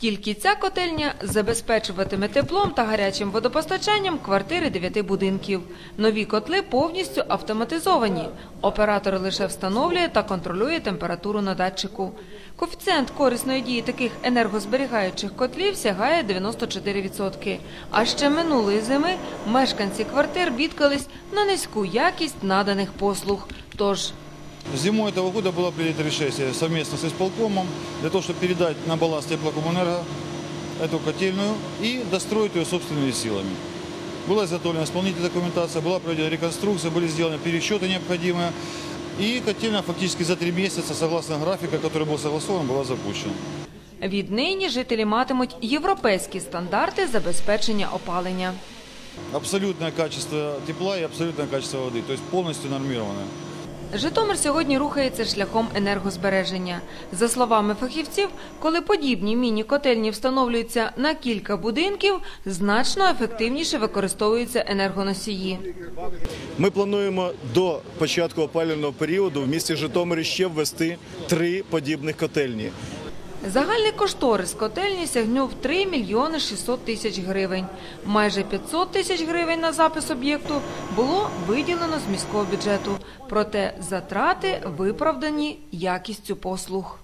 Тільки ця котельня забезпечуватиме теплом та гарячим водопостачанням квартири дев'яти будинків. Нові котли повністю автоматизовані. Оператор лише встановлює та контролює температуру на датчику. Коефіцієнт корисної дії таких енергозберігаючих котлів сягає 94%. А ще минулої зими мешканці квартир бідкались на низьку якість наданих послуг. Тож Зимой этого года было принято решение совместно с исполкомом для того, чтобы передать на баланс теплокоммунэнерго эту котельную и достроить ее собственными силами. Была изготовлена исполнительная документация, была проведена реконструкция, были сделаны пересчеты необходимые. И котельная фактически за три месяца, согласно графика, который был согласован, была запущена. віднині жителі матимуть європейські стандарти забезпечення опалення. Абсолютное качество тепла и абсолютное качество воды, то есть полностью нормированное. Житомир сьогодні рухається шляхом енергозбереження. За словами фахівців, коли подібні міні-котельні встановлюються на кілька будинків, значно ефективніше використовуються енергоносії. Ми плануємо до початку опалювального періоду в місті Житомирі ще ввести три подібних котельні. Загальний кошторис котельні сягнув 3 мільйони 600 тисяч гривень. Майже 500 тисяч гривень на запис об'єкту було виділено з міського бюджету. Проте затрати виправдані якістю послуг.